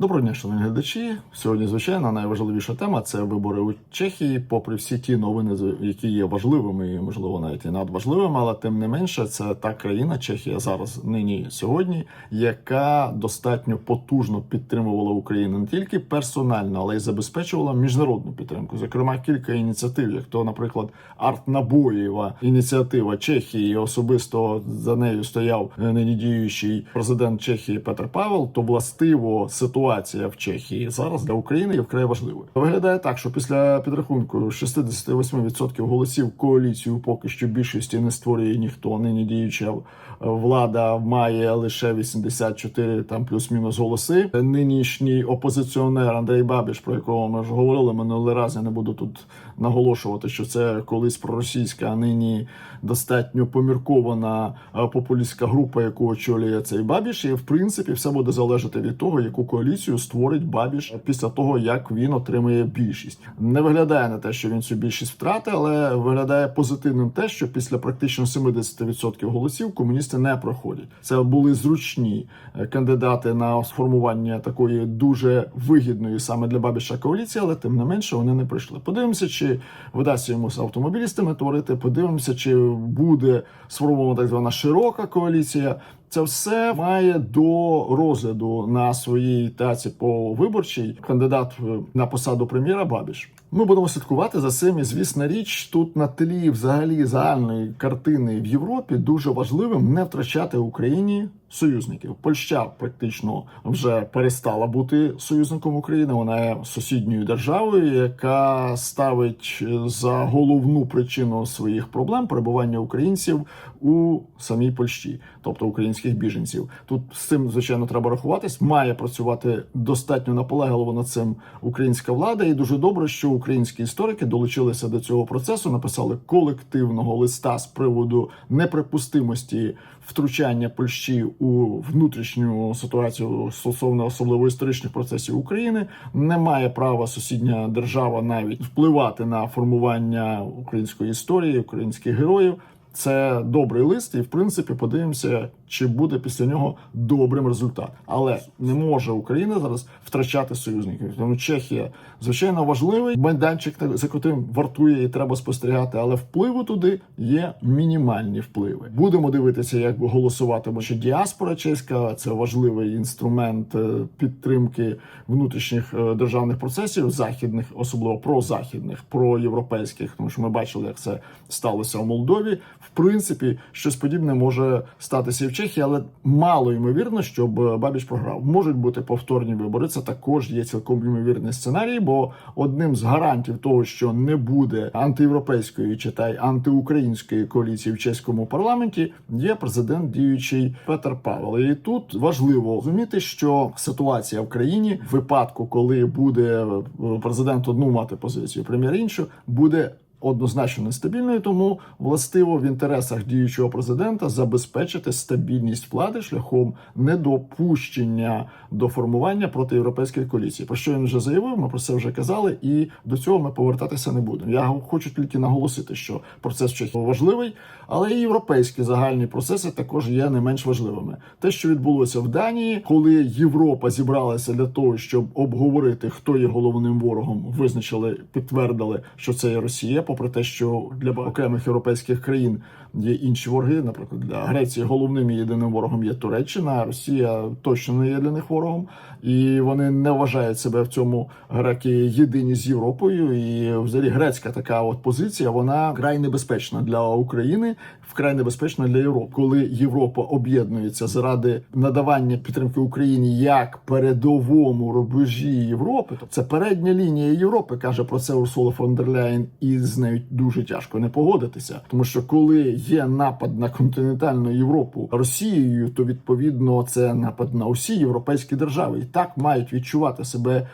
Доброго дня, шановні глядачі. Сьогодні, звичайно, найважливіша тема це вибори у Чехії, попри всі ті новини, які є важливими і можливо навіть і надважливими, але тим не менше, це та країна, Чехія зараз нині сьогодні, яка достатньо потужно підтримувала Україну не тільки персонально, але й забезпечувала міжнародну підтримку. Зокрема, кілька ініціатив, як то, наприклад, Арт Набоєва ініціатива Чехії. Особисто за нею стояв е, нині діючий президент Чехії Петр Павел. То властиво ситуація в Чехії зараз для України є вкрай важливою. Виглядає так, що після підрахунку 68% голосів коаліцію поки що більшості не створює ніхто. Нині діюча влада має лише 84 там плюс-мінус голоси. Нинішній опозиціонер Андрей Бабіш, про якого ми вже говорили минулий раз. Я не буду тут наголошувати, що це колись проросійська, а нині достатньо поміркована е, популістська група, яку очолює цей Бабіш. І в принципі все буде залежати від того, яку коаліцію створить Бабіш після того, як він отримає більшість. Не виглядає на те, що він цю більшість втратить, але виглядає позитивним те, що після практично 70% голосів комуністи не проходять. Це були зручні е, кандидати на сформування такої дуже вигідної саме для Бабіша коаліції, але тим не менше вони не прийшли. Подивимося, чи вдасться йому з автомобілістами творити. Подивимося, чи буде сформована так звана широка коаліція. Це все має до розгляду на своїй таці по виборчій кандидат е, на посаду прем'єра Бабіш. Ми будемо слідкувати за цим. І звісна річ тут на тлі взагалі загальної картини в Європі дуже важливим не втрачати Україні союзників. Польща практично вже перестала бути союзником України. Вона є сусідньою державою, яка ставить е, за головну причину своїх проблем перебування українців у самій Польщі, тобто українських біженців. Тут з цим звичайно треба рахуватись. Має працювати достатньо наполегливо над цим українська влада, і дуже добре, що українські історики долучилися до цього процесу, написали колективного листа з приводу неприпустимості втручання Польщі у внутрішню ситуацію стосовно особливо історичних процесів України. Не має права сусідня держава навіть впливати на формування української історії, українських героїв. Це добрий лист, і в принципі подивимося, чи буде після нього добрим результат. Але не може Україна зараз втрачати союзників. Тому Чехія звичайно важливий майданчик, за котрим вартує і треба спостерігати, але впливу туди є мінімальні впливи. Будемо дивитися, як голосуватиме ще діаспора чеська. Це важливий інструмент е, підтримки внутрішніх е, державних процесів, західних, особливо прозахідних, проєвропейських, тому що ми бачили, як це сталося у Молдові. В принципі, щось подібне може статися і в Чехії, але мало ймовірно, щоб е, Бабіч програв. Можуть бути повторні вибори. Це також є цілком ймовірний сценарій, бо одним з гарантів того, що не буде антиєвропейської читай антиукраїнської коаліції в чеському парламенті, є президент діючий Петр Павел. І тут важливо розуміти, що ситуація в країні в випадку, коли буде е, президент одну мати позицію, прем'єр іншу, буде однозначно нестабільною, тому властиво в інтересах діючого президента забезпечити стабільність влади шляхом недопущення до формування протиєвропейської коаліції. Про що він вже заявив? Ми про це вже казали, і до цього ми повертатися не будемо. Я хочу тільки наголосити, що процес Чехії важливий, але і європейські загальні процеси також є не менш важливими. Те, що відбулося в Данії, коли Європа зібралася для того, щоб обговорити, хто є головним ворогом, визначили, підтвердили, що це є Росія попри те, що для окремих європейських країн є інші вороги. Наприклад, для Греції головним і єдиним ворогом є Туреччина. а Росія точно не є для них ворогом, і вони не вважають себе в цьому греки єдині з Європою. І взагалі грецька така от позиція вона вкрай небезпечна для України, вкрай небезпечна для Європи, коли Європа об'єднується заради надавання підтримки Україні як передовому рубежі Європи. Тобто це передня лінія Європи, каже про це Урсула фон дер Ляєн, і з нею дуже тяжко не погодитися, тому що коли є напад на континентальну Європу Росією, то відповідно це напад на усі європейські держави, і так мають відчувати себе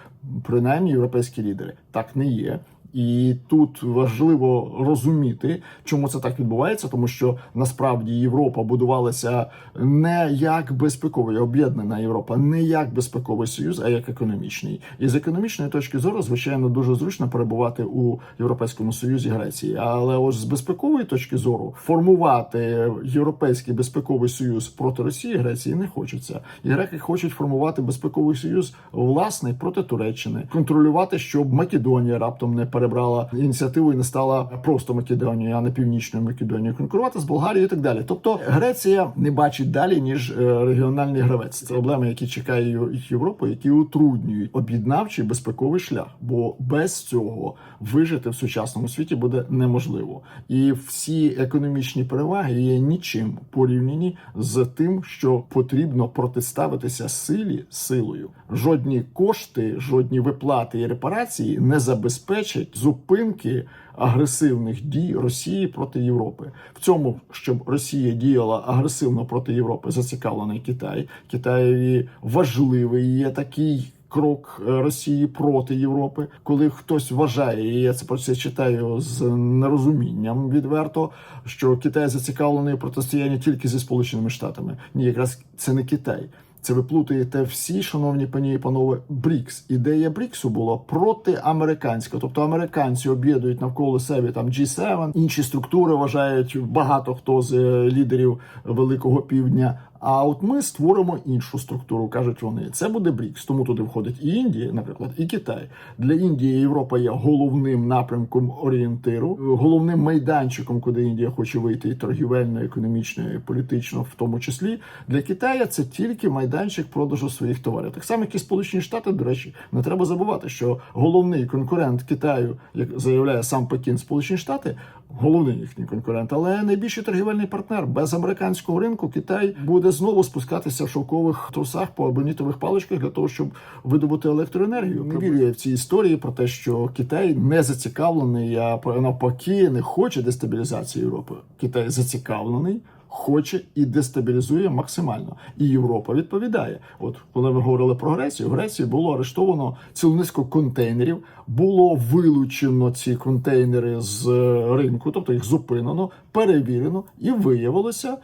принаймні європейські лідери. Так не є. І тут важливо розуміти, чому це так відбувається, тому що насправді Європа будувалася не як безпековий об'єднана Європа, не як безпековий союз, а як економічний. І з економічної точки зору, звичайно, дуже зручно перебувати у Європейському Союзі Греції. Але ось з безпекової точки зору формувати європейський безпековий союз проти Росії Греції не хочеться. І греки хочуть формувати безпековий союз власний проти Туреччини, контролювати, щоб Македонія раптом не перебрала ініціативу і не стала просто Македонією, а не північною Македонією, конкурувати з Болгарією і так далі. Тобто Греція не бачить далі ніж е, регіональний гравець. Це проблеми, які чекає Європу, які утруднюють об'єднавчий безпековий шлях. Бо без цього вижити в сучасному світі буде неможливо. І всі економічні переваги є нічим порівняні з тим, що потрібно протиставитися силі силою. Жодні кошти, жодні виплати і репарації не забезпечать зупинки агресивних дій Росії проти Європи. В цьому, щоб Росія діяла агресивно проти Європи, зацікавлений Китай. Китаєві важливий є такий. Крок е, Росії проти Європи, коли хтось вважає, і я це про це читаю з нерозумінням відверто, що Китай зацікавлений у протистоянні тільки зі Сполученими Штатами. Ні, якраз це не Китай. Це ви плутаєте всі, шановні пані і панове, БРІКС. Ідея БРІКСу була протиамериканська. Тобто американці об'єднують навколо себе там G7, інші структури вважають багато хто з е, лідерів Великого Півдня. А от ми створимо іншу структуру, кажуть вони. Це буде БРІКС. Тому туди входить і Індія, наприклад, і Китай. Для Індії Європа є головним напрямком орієнтиру, головним майданчиком, куди Індія хоче вийти і торгівельно, економічно, і політично, в тому числі. Для Китаю це тільки майданчик продажу своїх товарів. Так само, як і Сполучені Штати, до речі, не треба забувати, що головний конкурент Китаю, як заявляє сам Пекін, Сполучені Штати, головний їхній конкурент, але найбільший торгівельний партнер без американського ринку Китай буде знову спускатися в шовкових трусах по абонітових паличках для того, щоб видобути електроенергію. Не вірю я в ці історії про те, що Китай не зацікавлений, а навпаки не хоче дестабілізації Європи. Китай зацікавлений. Хоче і дестабілізує максимально, і Європа відповідає. От коли ми говорили про Грецію, в Греції було арештовано цілу низку контейнерів, було вилучено ці контейнери з е, ринку, тобто їх зупинено, перевірено, і виявилося,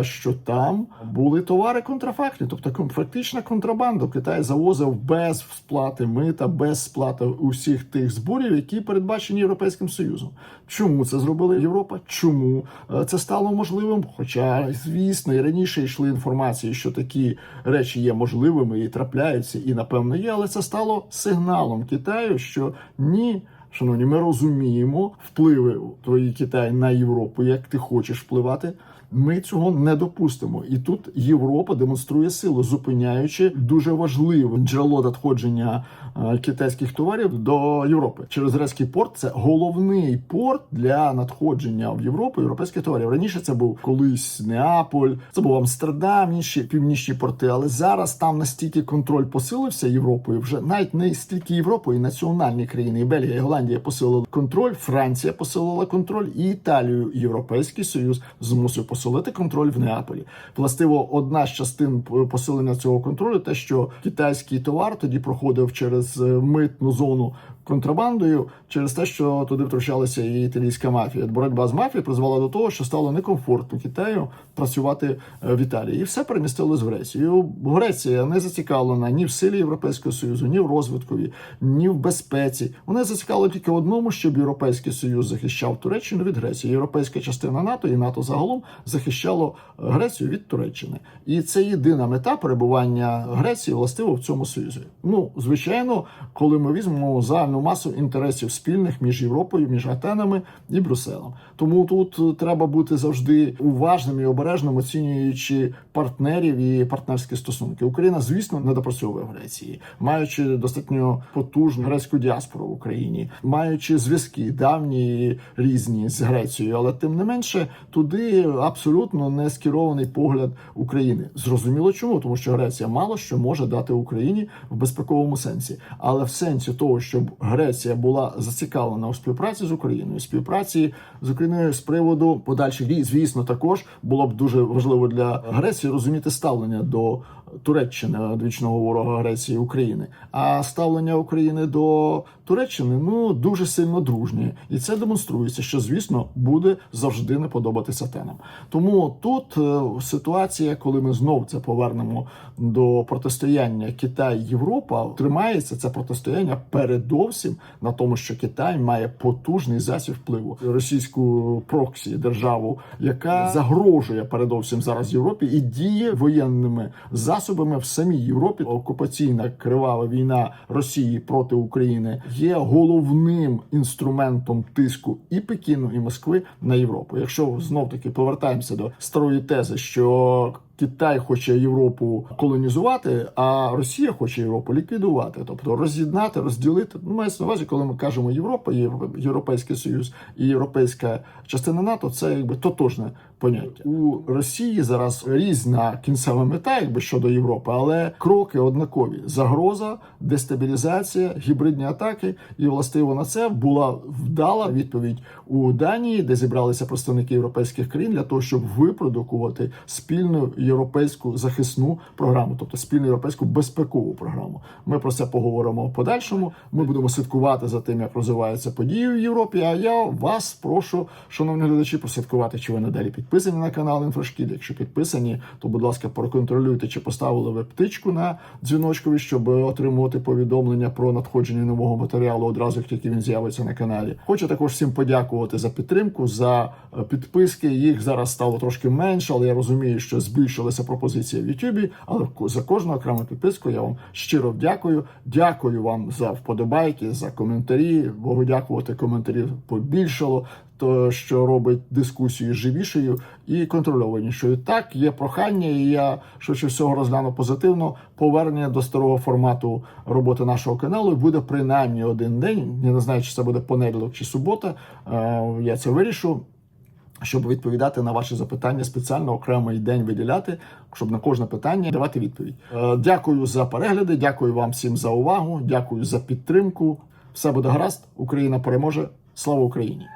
що там були товари контрафактні, тобто фактична контрабанда. Китай завозив без сплати мита, без сплати усіх тих зборів, які передбачені Європейським Союзом. Чому це зробила Європа? Чому е, це стало можливим? Хоча, звісно, і раніше йшли інформації, що такі речі є можливими і трапляються, і напевно є, але це стало сигналом Китаю, що ні. Шановні, ми розуміємо впливи твої Китай на Європу, як ти хочеш впливати. Ми цього не допустимо, і тут Європа демонструє силу, зупиняючи дуже важливе джерело надходження е, китайських товарів до Європи. Через Грецький порт це головний порт для надходження в Європу європейських товарів. Раніше це був колись Неаполь, це був Амстердам, інші північні порти. Але зараз там настільки контроль посилився Європою, вже навіть не стільки Європою, і національні країни, і Бельгія, і Голландія посилили контроль. Франція посилила контроль, і Італію Європейський Союз змусив посилити контроль в Неаполі. Властиво, одна з частин посилення цього контролю, те, що китайський товар тоді проходив через е, митну зону контрабандою, через те, що туди втручалася і італійська мафія. Боротьба з мафією призвела до того, що стало некомфортно Китаю працювати е, в Італії, і все перемістилось в Грецію. Греція не зацікавлена ні в силі Європейського союзу, ні в розвиткові, ні в безпеці. Вона зацікавлена тільки в одному, щоб Європейський Союз захищав Туреччину від Греції. Європейська частина НАТО і НАТО загалом захищало е, Грецію від Туреччини. І це єдина мета перебування Греції властиво в цьому союзі. Ну, звичайно, коли ми візьмемо загальну масу інтересів спільних між Європою, між Атенами і Брюсселем. Тому тут е, треба бути завжди уважним і обережним, оцінюючи партнерів і партнерські стосунки. Україна, звісно, не допрацьовує в Греції, маючи достатньо потужну грецьку діаспору в Україні, маючи зв'язки давні різні з Грецією, але тим не менше туди абсолютно не скерований погляд України. Зрозуміло, чому тому, що Греція мало що може дати Україні в безпековому сенсі, але в сенсі того, щоб Греція була зацікавлена у співпраці з Україною, співпраці з Україною з приводу подальших дій, звісно, також було б дуже важливо для Греції розуміти ставлення до Туреччини, одвічного ворога агресії України. А ставлення України до Туреччини ну дуже сильно дружнє, і це демонструється, що звісно буде завжди не подобатися тенам. Тому тут е, ситуація, коли ми знов це повернемо до протистояння Китай Європа, тримається це протистояння передовсім на тому, що Китай має потужний засіб впливу російську проксі державу, яка загрожує передовсім зараз Європі і діє воєнними засобами в самій Європі. Окупаційна кривава війна Росії проти України є головним інструментом тиску і Пекіну, і Москви на Європу. Якщо знов таки повертаємося до старої тези, що Китай хоче Європу колонізувати, а Росія хоче Європу ліквідувати, тобто роз'єднати, розділити. Ну, мається на увазі, коли ми кажемо Європа, Європейський Союз і Європейська частина НАТО, це якби тотожне поняття. У Росії зараз різна кінцева мета, якби щодо Європи, але кроки однакові: загроза, дестабілізація, гібридні атаки. І властиво на це була вдала відповідь у Данії, де зібралися представники європейських країн для того, щоб випродукувати спільну європейську захисну програму, тобто спільну європейську безпекову програму. Ми про це поговоримо в подальшому. Ми будемо слідкувати за тим, як розвиваються події в Європі. А я вас прошу, шановні глядачі, прослідкувати, чи ви надалі підписані на канал Інфошкіл. Якщо підписані, то будь ласка, проконтролюйте, чи поставили ви птичку на дзвіночкові, щоб отримувати повідомлення про надходження нового матеріалу одразу, як тільки він з'явиться на каналі. Хочу також всім подякувати за підтримку, за е, підписки. Їх зараз стало трошки менше, але я розумію, що збільшилася пропозиція в Ютубі. Але за кожну окрему підписку я вам щиро дякую. Дякую вам за вподобайки, за коментарі. Богу дякувати, коментарів побільшало. То що робить дискусію живішою і контрольованішою. Так, є прохання, і я швидше всього розгляну позитивно. Повернення до старого формату роботи нашого каналу буде принаймні один день. Я не знаю, чи це буде понеділок чи субота. Е, Я це вирішу щоб відповідати на ваші запитання, спеціально окремий день виділяти, щоб на кожне питання давати відповідь. Е, Дякую за перегляди, дякую вам всім за увагу, дякую за підтримку. Все буде гаразд. Україна переможе. Слава Україні!